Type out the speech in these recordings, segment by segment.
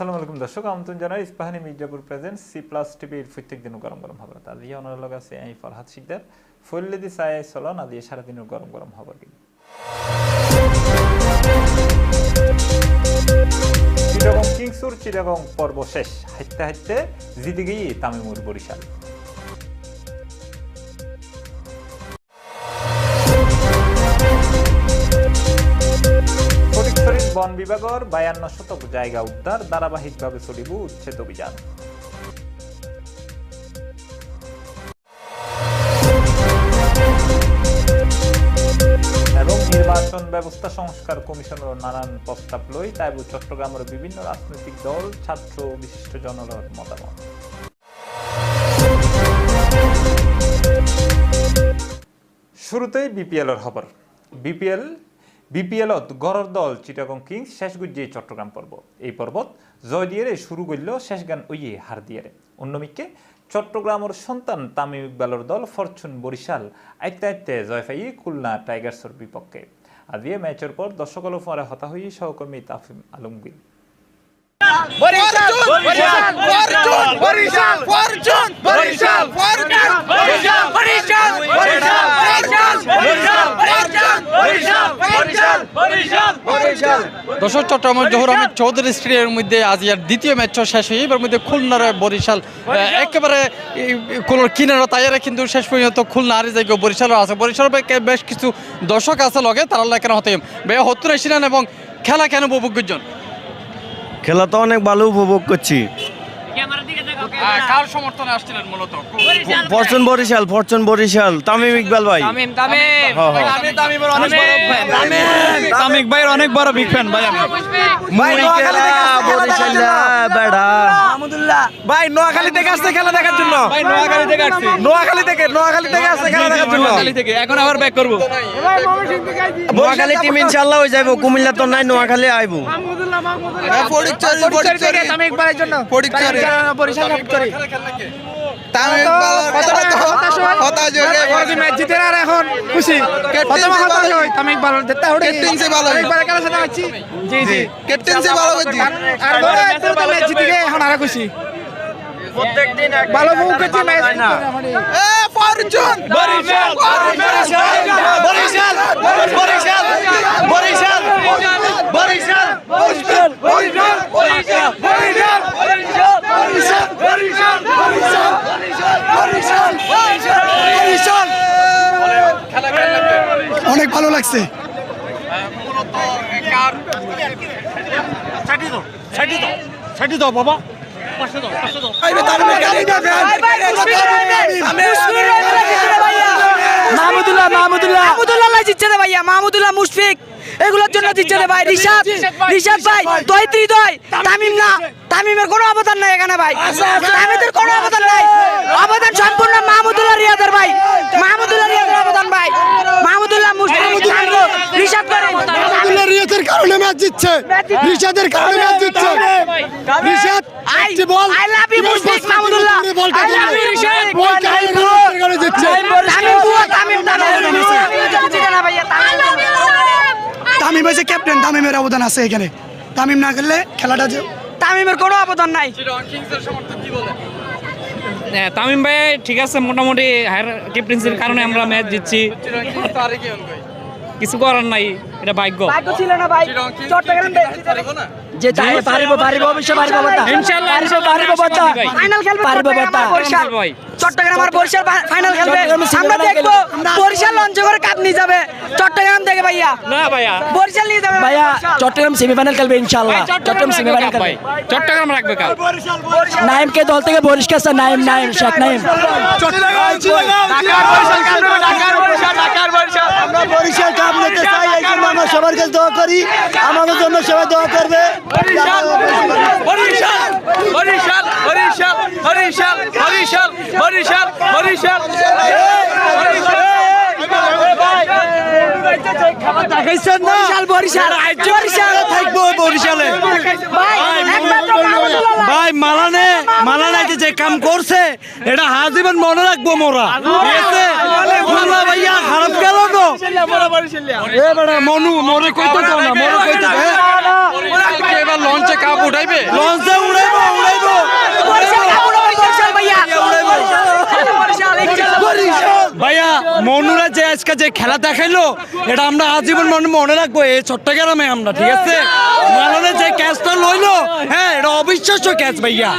আসসালামু আলাইকুম দর্শক, আমন্ত্রণ জানাই Ispahani Mirzapur present C plus টিভির প্রত্যেক দিন গরম গরম খবর। আজ ইয়ে ওনার লগে আছে, আমি ফরহাদ শিকদার। ফল্লিদি সায় চলন আজ সারাদিনের গরম গরম খবর কিন্তু চিটাগং কিংসুর, চিটাগং পর্ব শেষ। হাইতে হাইতে জিদিগি তামিমুর বরিশাল। বন বিভাগৰ বায়ান্ন শতক জায়গা উদ্ধার, ধারাবাহিকভাবে চলিব উচ্ছেদ অভিযান। এবং নির্বাচন ব্যবস্থা সংস্কার কমিশনের নানান প্রস্তাব লই তাই চট্টগ্রামের বিভিন্ন রাজনৈতিক দল, ছাত্র বিশিষ্ট জনগণের মতামত। শুরুতেই বিপিএলের খবর। বিপিএল বিপিএলত গড়র দল চিটাগং কিংস শেষ গুজিয়ে চট্টগ্রাম পর্ব এই পর্বত জয় দিয়ে শুরু করল শেষ গান ওইয়ে হার দিয়ে অন্যমিককে চট্টগ্রামের সন্তান তামিম ইকবালের দল ফরচুন বরিশাল আইতে আইতে জয় পাই খুলনা টাইগার্সের বিপক্ষে আজিয়ে ম্যাচের পর দর্শকল পরে হতা হয়ে সহকর্মী তাফিম আলমগীর বরিশাল বরিশাল বরিশাল বরিশাল বরিশাল বরিশাল দর্শক চট্টগ্রামের জহুর আহমেদ চৌধুরী স্টেডিয়ামের মধ্যে আজ ইয়ার দ্বিতীয় ম্যাচ শেষ হয়ে। এবার মধ্যে খুলনার বরিশাল একেবারে কোনো কিনারো তাইয়ারে কিন্তু শেষ পর্যন্ত খুলনা আর জায়গায় বরিশালও আছে। বরিশালের বেশ- কিছু দর্শক আছে লগে তারা কেন হতে বেয়া হত্তর এসিলেন এবং খেলা কেন উপভোগ করছেন? খেলা তো অনেক ভালো উপভোগ করছি। কার সমর্থনে আসছিলেন মূলত? Fortune Barishal fortune Barishal. Tamim Iqbal ভাই। তামিম তামিম। হ্যাঁ, হ্যাঁ। অনেক বড় তামিম। ভাইয়ের অনেক বড় বিগ ফ্যান ভাই আমি। ভাই নোয়াখালী থেকে আসছে খেলা দেখার জন্য? ভাই নোয়াখালী থেকে আসছে নোয়াখালী থেকে নোয়াখালী থেকে আসছে খেলা দেখার জন্য? নোয়াখালী থেকে। এখন আবার ব্যাক করব। নোয়াখালী টিম ইনশাল্লাহ হয়ে যাব কুমিল্লা তো নাই নোয়াখালী আইবো। ফটিকছড়ি থেকে তামিম ইকবালের জন্য। ফটিকছড়ি বরিশাল করি এখন খুশি ভালো ফরচুন বরিশাল বরিশাল বরিশাল বরিশাল ভালো লাগছে। মাহমুদুল্লাহ মাহমুদুল্লাহ। মাহমুদুল্লাহ জিতছে রে ভাইয়া মাহমুদুল্লাহ মুশফিক। এগুলোর জন্য দিচ্ছে রে ভাই রিশাদ। রিশাদ ভাই দয়ত্রী দয় তামিম না তামিমের কোনো অবদান নাই এখানে ভাই। তামিমের কোনো অবদান নাই। অবদান সম্পূর্ণ মাহমুদুল্লাহ রিয়াদের ভাই। মাহমুদুল্লাহ রিয়াদের অবদান ভাই। মাহমুদুল্লাহ রিশাদ করে। আব্দুল্লাহ রিয়াদের কারণে ম্যাচ জিতছে। রিশাদের কারণে ম্যাচ জিতছে। রিশাদ আই একটি বল। আই লাভ ইউ করতে মাহমুদুল্লাহ। বলটা I love. You Rishad. Ball কারণে জিতছে তামিম বুয়া তামিম তামিম জিতছে না ভাইয়া তামিম তামিম হয়েছে ক্যাপ্টেন তামিমের অবদান আছে এখানে। তামিম না খেললে খেলাটা যে তামিমের কোনো অবদান নাই। হ্যাঁ, তামিম ভাই ঠিক আছে মোটামুটি হায়ার ক্যাপ্টেন্সির কারণে আমরা ম্যাচ জিতছি। কিছু করার নাই এটা ভাগ্য। ভাগ্য ছিল না ভাই। চট্টগ্রাম যে তাই পারিব পারিব অবশ্যই পারিব বাতা ইনশাআল্লাহ, পারিব পারিব বাতা ফাইনাল খেলবে পারিব চট্টগ্রাম আর বরিশাল ভাই। চট্টগ্রাম আর বরিশাল ফাইনাল খেলবে। আমরা দেখব বরিশাল লঞ্চ করে কাপ নিয়ে যাবে। চট্টগ্রাম থেকে ভাইয়া? না ভাইয়া। বরিশাল নিয়ে যাবে ভাইয়া চট্টগ্রাম সেমিফাইনাল খেলবে ইনশাআল্লাহ। চট্টগ্রাম কাপ ভাই। চট্টগ্রাম রাখবে কাপ। নাইমকে দল থেকে বরিষ্কার স্যার নাইম নাইম শেখ নাইম। আমরা বরিশাল কাপ নিতে চাই এই জন্য আমরা সবার কাছে দোয়া করি। আমাদের জন্য সবাই দোয়া করবে। বরিশাল বরিশাল বরিশাল বরিশাল বরিশাল বরিশাল বরিশাল বরিশাল বরিশাল। বরিশাল। থাকব বরিশালে। ভাই মালানে মালানে যে কাম করছে এটা হাজিবেন মনে রাখব মোরা। এতে ভাইয়া খারাপ গেল তো এ বেটা মনু মোরে কইতে তো না মোরে কইতে দে এবার লঞ্চে কাপ উঠাইবে? লঞ্চে উড়াইবো উড়াইবো। বরিশাল ভাইয়া। ভাইয়া, মনুরা যে আজকে যে খেলা দেখাইলো, এটা আমরা আজীবন মনে মনে রাখব, এই চট্টগ্রামে আমরা, ঠিক আছে? মালনে যে ক্যাচটা লইলো হ্যাঁ এটা অবিশ্বাস্য ক্যাচ ভাইয়া।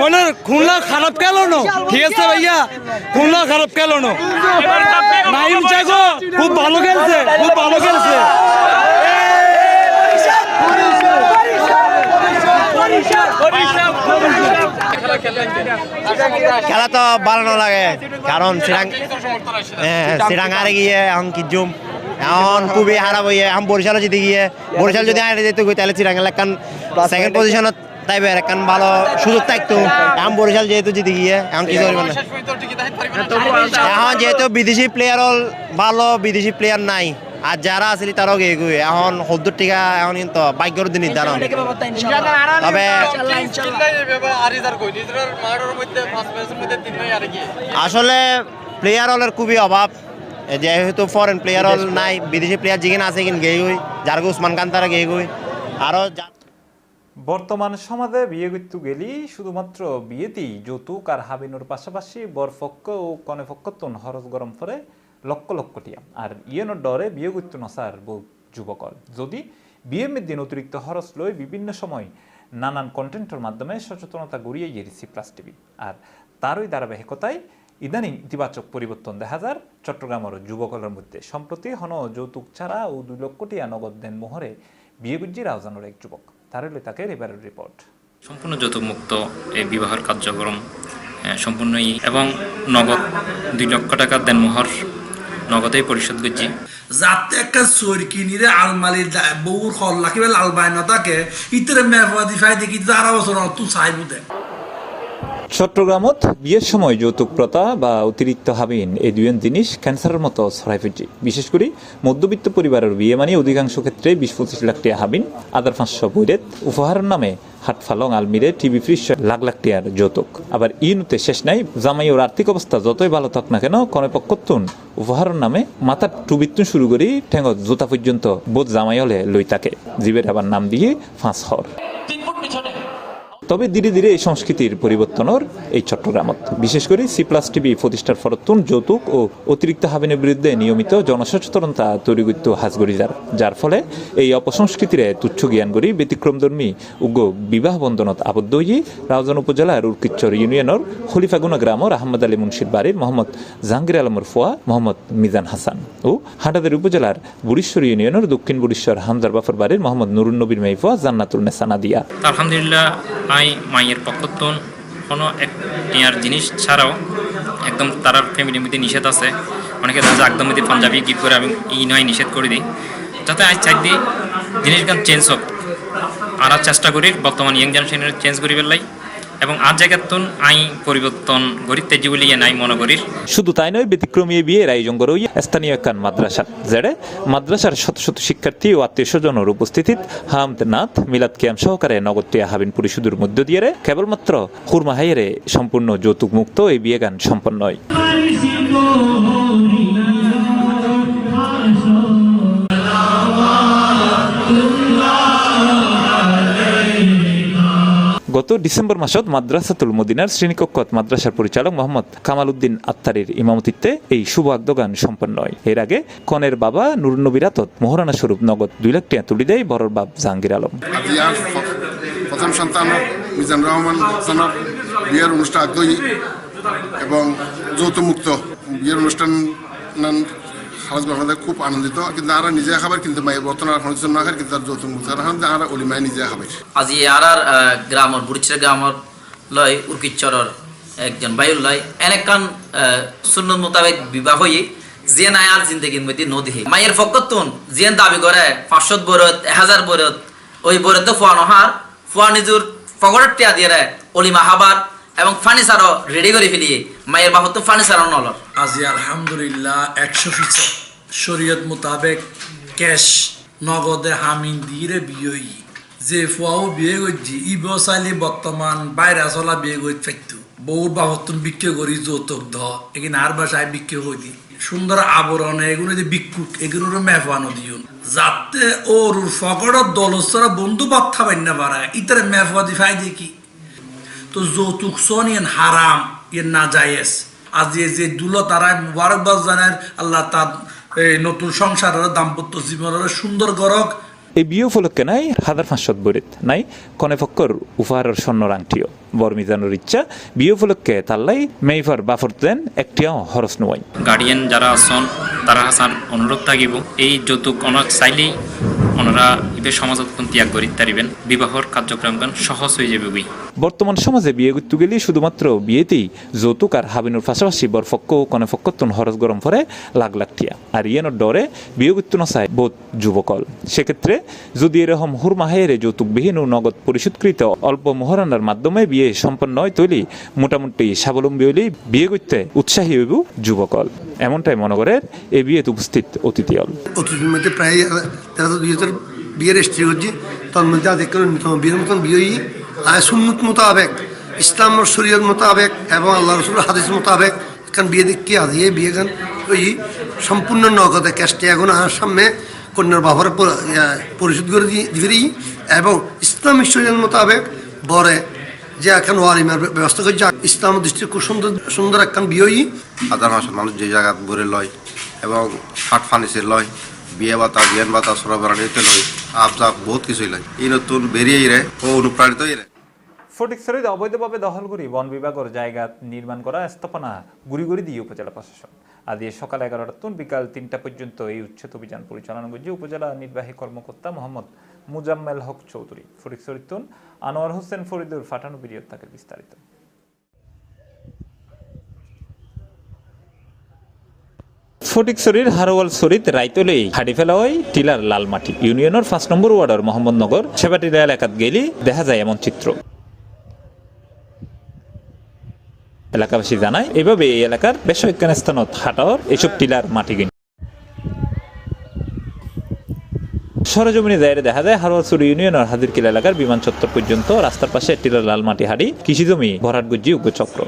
মনে খুলনা খারাপ গেল না, ঠিক আছে ভাইয়া? খুলনা খারাপ গেল না। নাইম জাগো, খুব ভালো খেলছে, খুব ভালো খেলছে। খেলা তো ভালো লাগে কারণ শ্রীরাং শ্রীরাং হারে গিয়ে এখন কি জুম? এখন খুবই হারাব হইয়ে এখন বরিশাল জিতে গিয়ে বরিশাল যদি হারে যেত গই তাহলে শ্রীরাং এলাকান সেকেন্ড পজিশনত তাইবে একান ভালো সুযোগ থাকতো। এখন বরিশাল যেহেতু জিতে গিয়ে এখন কি করবে না? এখন যেহেতু বিদেশি প্লেয়ার হল ভালো বিদেশি প্লেয়ার নাই। আর যারা আসলে তারাও গিয়ে গুই এখন সদ্দুর টিকা এখন কিন্তু ভাগ্যর দিন নির্ধারণ তবে আসলে প্লেয়ার হলের খুবই অভাব যেহেতু ফরেন প্লেয়ার হল নাই বিদেশি প্লেয়ার যেখানে আছে কিন গেই গই যার উসমান খান তারা গেই গই আরও বর্তমান সমাজে বিয়ে করতে গেলি শুধুমাত্র বিয়েতেই যৌতুক আর হাবিনুর পাশাপাশি বরপক্ষ ও কনেপক্ষত্বন হরস গরম করে লক্ষ লক্ষ টিয়া। আর ইয়েনোর ডরে বিয়ে করতে নসার বহু যুবকল। যদি বিয়ের দিন অতিরিক্ত হরস লই বিভিন্ন সময় নানান কন্টেন্টের মাধ্যমে সচেতনতা গড়িয়ে গিয়েছি প্লাস টিভি। আর তারই ধারাবাহিকতায় ইদানিং ইতিবাচক পরিবর্তন দেখা যার চট্টগ্রামের যুবকলের মধ্যে। সম্প্রতি হন যৌতুক ছাড়া ও দুই লক্ষ টিয়া নগদ দেন মোহরে বিয়ে গুজ্জি রাউজানোর এক যুবক। তার হলে তাকে এবারের রিপোর্ট। সম্পূর্ণ যৌতুকমুক্ত এই বিবাহের কার্যক্রম সম্পূর্ণই এবং নগদ দুই লক্ষ টাকা দেন মোহর নগদেই পরিশোধ করছি। যাতে একটা চোর কিনিরে আলমালির বউর হল রাখিবে লাল বাইনা থাকে ইতরে মেফাদি ফাই দেখি যারা বছর তু চাইবু দে চট্টগ্রামত বিয়ের সময় যৌতুক প্রথা বা অতিরিক্ত হাবিন এই দুই জিনিস ক্যান্সারের মতো ছড়াই ফেলছে। বিশেষ করে মধ্যবিত্ত পরিবারের বিয়ে মানে অধিকাংশ ক্ষেত্রে বিশ পঁচিশ লাখ টাকা হাবিন আদার পাঁচশো বৈরেত উপহারের নামে হাটফালং আলমিরে টিভি ফ্রিজ লাখ লাখ টিয়ার যৌতুক। আবার ইনুতে শেষ নাই জামাই ওর আর্থিক অবস্থা যতই ভালো থাক না কেন, কনে পক্ষতুন উপহারের নামে মাথা টুবিত্তুন শুরু করি ঠেঙ্গ জোতা পর্যন্ত বোধ জামাই হলে লই তাকে জীবের আবার নাম দিয়ে ফাঁস হর। তবে ধীরে ধীরে এই সংস্কৃতির পরিবর্তনের এই চট্টগ্রামত। বিশেষ করে সি প্লাস টিভি প্রতিষ্ঠার ফরতুন যৌতুক ও অতিরিক্ত হাবিনের বিরুদ্ধে নিয়মিত জনসচেতনতা তৈরি করতে হাজগরি যার যার ফলে এই অপসংস্কৃতিরে তুচ্ছ জ্ঞান করি ব্যতিক্রমধর্মী উগ্র বিবাহ বন্ধনত আবদ্ধ হয়ে রাউজান উপজেলার উর্কিচ্চর ইউনিয়নের খলিফাগুনা গ্রামর আহমদ আলী মুন্সির বাড়ির মোহাম্মদ জাহাঙ্গীর আলমর ফোয়া, মোহাম্মদ মিজান হাসান ও হাটাদের উপজেলার বুড়িশ্বর ইউনিয়নের দক্ষিণ বুড়িশ্বর হামদার বাফর বাড়ির মোহাম্মদ নুরুন নবীর মাইফোয়া জান্নাতুল নেসানা দিয়া। আলহামদুলিল্লাহ আই মায়ের পক্ষত্বন কোনো এক টিয়ার জিনিস ছাড়াও একদম তার ফ্যামিলির মধ্যে নিষেধ আছে। অনেকে দেখা যায় একদম মধ্যে পাঞ্জাবি গিফট করে আমি ই নয় নিষেধ করে দিই। যাতে আজ চাই দিই জিনিসগান চেঞ্জ হোক। আর চেষ্টা করি বর্তমান ইয়াং জেনারেশনের চেঞ্জ করি পেলাই এবং আর জায়গাতুন আই পরিবর্তন গরিব তেজি বলি নাই মনে করি শুধু তাই নয় ব্যতিক্রমী বিয়ের আয়োজন করে ওই স্থানীয় একখান মাদ্রাসা। যেড়ে মাদ্রাসার শত শত শিক্ষার্থী ও আত্মীয় স্বজনের উপস্থিতিত হামদ নাথ মিলাদ কিয়াম সহকারে নগদটিয়া হাবিন পরিশুদের মধ্য দিয়ে কেবলমাত্র হুরমা হাইয়েরে সম্পূর্ণ যৌতুক মুক্ত এই বিয়ে গান সম্পন্ন হয়। গত ডিসেম্বর মাসত মাদ্রাসাতুল মদিনার শ্রেণীকক্ষত মাদ্রাসার পরিচালক মোহাম্মদ কামাল উদ্দিন আত্তারির ইমামতিত্বে এই শুভ আগদগান সম্পন্ন হয়। এর আগে কনের বাবা নুরনবীর আতত মোহরানা স্বরূপ নগদ দুই লাখ টাকা তুলি দেয় বড়র বাপ জাহাঙ্গীর আলম। প্রথম সন্তান মিজান রহমান হাসানের বিয়ের অনুষ্ঠান এবং যৌতুমুক্ত বিয়ের অনুষ্ঠান খালাস বাবাদের খুব আনন্দিত। কিন্তু আরা নিজে খাবার কিন্তু মায়ের বর্তমান আর জন্য খাবার কিন্তু আর যৌতুমুক্ত আর অলিমায় নিজে খাবার আজি আর আর গ্রামর, বুড়িচের গ্রামর লয় উর্কিচ্চরর একজন বাইর লয় এনেকান সুন্নত মোতাবেক বিবাহ হয়ে জিয়ান আয়ার জিন্দগির মধ্যে নদী মায়ের ফকতুন জিয়ান দাবি করে পাঁচশো বরত এক হাজার বরত, ওই বরত ফুয়ানো হার ফুয়া নিজুর ফগরের টিয়া দিয়ে অলিমা হাবার। এবং ফার্নিচারও রেডি করে ফেলিয়ে, মায়ের বাহত ফার্নিচারও নলর আজি আলহামদুলিল্লাহ একশো ফিসদ শরীয়ত মোতাবেক ক্যাশ, নগদে হামিন দিয়ে বিয়ে হই যে ফুয়াও বিয়ে করছি, ই বসাইলে বর্তমান বাইরে চলা বিয়ে করে ফেকতু বউর বাবতন বিক্রি করি যৌতুক ধ এখানে আর বাসায় বিক্রি করি। সুন্দর আবরণ, এগুলো যে বিক্ষুক এগুলোর মেফানো দিউন যাতে ওর ফকড় দলসরা বন্ধু বাপ থাবেন না পারা ইতারে মেফা দি ফাই দেখি। তো যৌতুক সন ইন হারাম ইন না জায়েজ। আজ যে দুলো তারা মুবারকবাদ জানার আল্লাহ তার এই নতুন সংসারের দাম্পত্য জীবনের সুন্দর গরক এই বিয়ে উপলক্ষে নাই হাজার পাঁচশত বরিত নাই কনে পক্ষর উপহারের স্বর্ণর আংটিও বরমিজানোর ইচ্ছা বিয়ে উপলক্ষে তাল্লাই মেইফার বাফর দেন একটিও হরস নোয়াই। গার্ডিয়ান যারা আছেন তারা হাসান অনুরোধ থাকিব এই যৌতুক অনেক চাইলেই ওনারা ইবে সমাজত ত্যাগ করি তারিবেন। বিবাহর কার্যক্রমগান সহজ হয়ে যাবে বই। বর্তমান সমাজে বিয়ে করতে গেলে শুধুমাত্র বিয়েতেই যৌতুক আর হাবিনুর পাশাপাশি বরপক্ষ ও কনে পক্ষত্তন হরস গরম ফরে লাখ লাখ টিয়া। আর ইয়েনোর ডরে বিয়ে করতে নসায় বোধ যুবকল। সেক্ষেত্রে যদি এরকম হুরমাহের যৌতুকবিহীন ও নগদ পরিশোধকৃত অল্প মোহরানার মাধ্যমে বিয়ে সম্পন্ন হয়, তৈলি মোটামুটি স্বাবলম্বী হলেই বিয়ে করতে উৎসাহী হইব যুবকল। এমনটাই মনে করে এই বিয়েতে উপস্থিত অতিথিয়ল অতীতের মধ্যে প্রায় তেরো বিয়ের রেজিস্ট্রি হচ্ছে। তার মধ্যে আদেক বিয়ের মতন বিয়ে সুন্নত মোতাবেক, ইসলাম শরীয়ত মোতাবেক এবং আল্লাহ রসুল হাদিস মোতাবেক এখন বিয়ে দেখি আজ এই বিয়ে গান ওই সম্পূর্ণ নগদে ক্যাশটি এখন আর সামনে কন্যার বাবার পরিশোধ করে দিয়ে এবং ইসলামিক শরীয়ত মোতাবেক বরে যে এখন ওয়ারিমার ব্যবস্থা করছে ইসলাম দৃষ্টি খুব সুন্দর সুন্দর একখান বিয়ে হাজার মাসের মানুষ যে জায়গা ভরে লয় এবং ফাট ফানিসে লয় বিয়ে বাতা বিয়ান বাতা সরবরাহিতে লয় আবজাব বহুত কিছুই লয়। এই নতুন বেরিয়েই রে ও অনুপ্রাণিত রে। ফটিকছড়িতে অবৈধভাবে দখল করি বন বিভাগের জায়গা নির্মাণ করা স্থাপনা গুড়ি গুড়ি দিয়ে উপজেলা প্রশাসন। আদি সকাল এগারোটা তুন বিকাল তিনটা পর্যন্ত এই উচ্ছেদ অভিযান পরিচালনা করছে উপজেলা নির্বাহী কর্মকর্তা মোহাম্মদ মুজাম্মেল হক চৌধুরী। তুন আনোয়ার হোসেন ফরিদুর ফাটানো পিরিয়ড তাকে বিস্তারিত। ফটিকছড়ির হারোয়াল সরিত রাইতলেই হাডি ফেলা হয় টিলার লাল মাটি ইউনিয়নের পাঁচ নম্বর ওয়ার্ডের মোহাম্মদনগর সেবাটিলা এলাকাত গেলি দেখা যায় এমন চিত্র। এলাকাবাসী জানায়, এভাবে এই এলাকার বেশ কয়েকখান স্থানত হাটাওয়ার এইসব টিলার মাটি কিনে। সরজমিনে দায়েরে দেখা যায় হারোয়ালসুর ইউনিয়নের হাজিরকিল এলাকার বিমান চত্বর পর্যন্ত রাস্তার পাশে টিলার লাল মাটি হাড়ি, কৃষিজমি, ভরাট গুজ্জি উপচক্র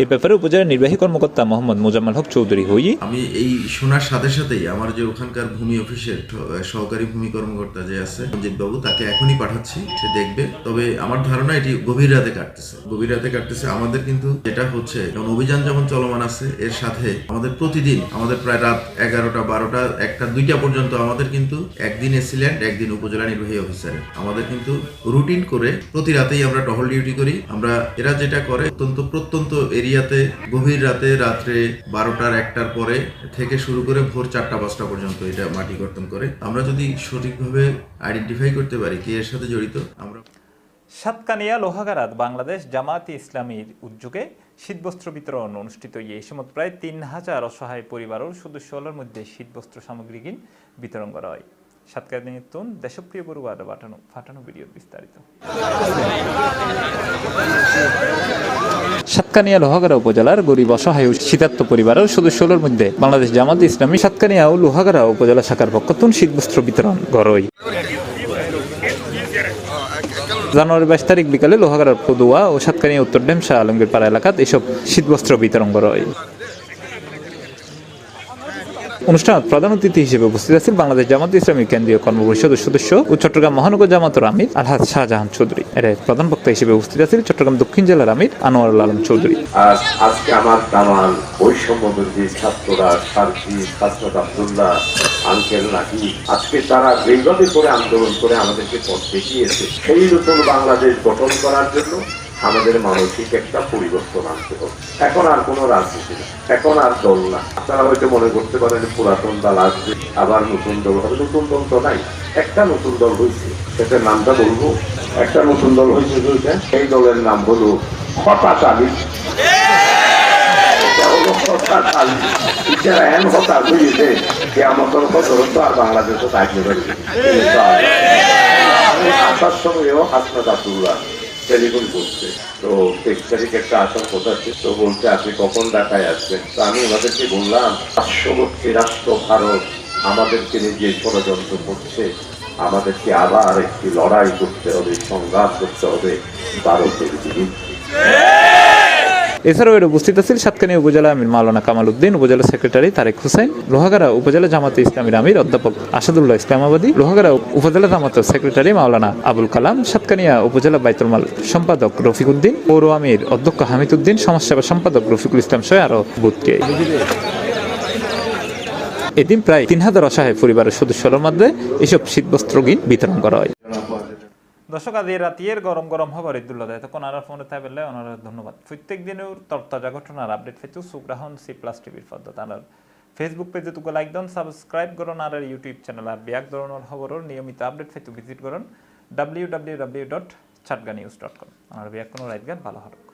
এই ব্যাপারে উপজেলা নির্বাহী কর্মকর্তা মোহাম্মদ মোজাম্মেল হক চৌধুরী হই। আমি এই শোনার সাথে সাথেই আমার যে ওখানকার ভূমি অফিসের সহকারী ভূমি কর্মকর্তা যে আছে, রঞ্জিত বাবু, তাকে এখনই পাঠাচ্ছি, সে দেখবে। তবে আমার ধারণা এটি গভীর রাতে কাটতেছে। গভীর রাতে কাটতেছে আমাদের কিন্তু যেটা হচ্ছে যেমন অভিযান যেমন চলমান আছে, এর সাথে আমাদের প্রতিদিন, আমাদের প্রায় রাত এগারোটা, বারোটা, একটা, দুইটা পর্যন্ত আমাদের কিন্তু একদিন এসিল্যান্ড, একদিন উপজেলা নির্বাহী অফিসার আমাদের কিন্তু রুটিন করে প্রতি রাতেই আমরা টহল ডিউটি করি। আমরা এরা যেটা করে, অত্যন্ত প্রত্যন্ত এরিয়াতে গভীর রাতে রাত্রে বারোটার একটার পরে থেকে শুরু করে ভোর চারটা, পাঁচটা পর্যন্ত এটা মাটি কর্তন করে। আমরা যদি সঠিকভাবে আইডেন্টিফাই করতে পারি কে এর সাথে জড়িত, আমরা সাতকানিয়া লোহাগারাত বাংলাদেশ জামায়াতে ইসলামীর উদ্যোগে শীতবস্ত্র বিতরণ অনুষ্ঠিত এই সময় প্রায় তিন হাজার অসহায় পরিবারের সদস্যদের মধ্যে শীতবস্ত্র সামগ্রী কিন বিতরণ করা হয়। সাতকানিয়া তুন দেশপ্রিয় বড়ুয়ার পাঠানো ফাটানো ভিডিও বিস্তারিত। সাতকানিয়া লোহাগাড়া উপজেলার গরিব অসহায় শীতার্থ পরিবারের সদস্যদের মধ্যে বাংলাদেশ জামাত ইসলামী সাতকানিয়া ও লোহাগাড়া উপজেলা শাখার পক্ষতুন শীতবস্ত্র বিতরণ গড়ই জানুয়ারি বাইশ তারিখ বিকালে লোহাগাড়ার পদুয়া ও সাতকানিয়া উত্তর ঢেমসা আলমগীর পাড়া এলাকাত এসব শীতবস্ত্র বিতরণ করা অনুষ্ঠানত প্রধান অতিথি হিসেবে উপস্থিত আছেন বাংলাদেশ জামাত ইসলামী কেন্দ্রীয় কর্মপরিষদের সদস্য ও চট্টগ্রাম মহানগর জামাতের আমির আলহাজ শাহজাহান চৌধুরী। এর প্রধান বক্তা হিসেবে উপস্থিত আছেন চট্টগ্রাম দক্ষিণ জেলার আমির আনোয়ারুল আলম চৌধুরী। আজকে আমার দামান বৈষম্য বিরোধী ছাত্ররা সার্জি ছাত্র আব্দুল্লাহ আঙ্কেল নাকি, আজকে তারা যেইভাবে করে আন্দোলন করে আমাদেরকে পথ দেখিয়েছে। সেই নতুন বাংলাদেশ গঠন করার জন্য আমাদের মানসিক একটা পরিবর্তন আনতে হবে। এখন আর কোনো রাজনীতি না এখন আর দল না। আপনারা হয়তো মনে করতে পারেন পুরাতন দল আসবে, আবার নতুন দল হবে। নতুন দল তো নাই। একটা নতুন দল হয়েছে। সেটার নামটা বলব। একটা নতুন দল হয়েছে সেই দলের নাম হলো হতাশ আলী এমন বুঝেছে যে আমার আসার সময়ও হাসনাত আব্দুল্লাহ। টেলিফোন করছে। তো তেইশ একটা আসার কথা আছে। তো বলছে, আপনি কখন ঢাকায় আসবেন? তো আমি ওনাদেরকে বললাম পার্শ্ববর্তী রাষ্ট্র, ভারত আমাদেরকে নিয়ে ষড়যন্ত্র করছে, আমাদেরকে আবার একটি লড়াই করতে হবে, সংঘাত করতে হবে, ভারতের বিরুদ্ধে। এছাড়াও এর উপস্থিত আছেন সাতকানিয়া উপজেলা আমির মাওলানা কামাল উদ্দিন, উপজেলা সেক্রেটারি তারেক হোসেন, লোহাগাড়া উপজেলা জামাতে ইসলামীর আমির অধ্যাপক আসাদুল্লাহ ইসলামাবাদী লোহাগাড়া উপজেলা জামাতের সেক্রেটারি মাওলানা আবুল কালাম, সাতকানিয়া উপজেলা বাইতুল মাল সম্পাদক রফিক উদ্দিন, পৌর আমির অধ্যক্ষ হামিদ উদ্দিন, সমাজসেবা সম্পাদক রফিকুল ইসলাম সহ আরও বুথকে। এদিন প্রায় তিন হাজার অসহায় পরিবারের সদস্যদের মধ্যে এসব শীতবস্ত্র গিন বিতরণ করা হয়। দর্শক, আজ রাতিয়ের গরম গরম খবর ইদুল্লাহ এতক্ষণ আর ফোনে তাই বললে ওনারা ধন্যবাদ। প্রত্যেক দিনের তরতাজা ঘটনার আপডেট পেতে সুগ্রাহন সি প্লাস টিভির পদ্ধত আর ফেসবুক পেজে তুকে লাইক দন সাবস্ক্রাইব করুন আর ইউটিউব চ্যানেল আর বিয়াক ধরনের খবরের নিয়মিত আপডেট পেতে ভিজিট করুন W W W dot Chatga news dot com আর বিয়াক কোনো রাইট গান ভালো হরক।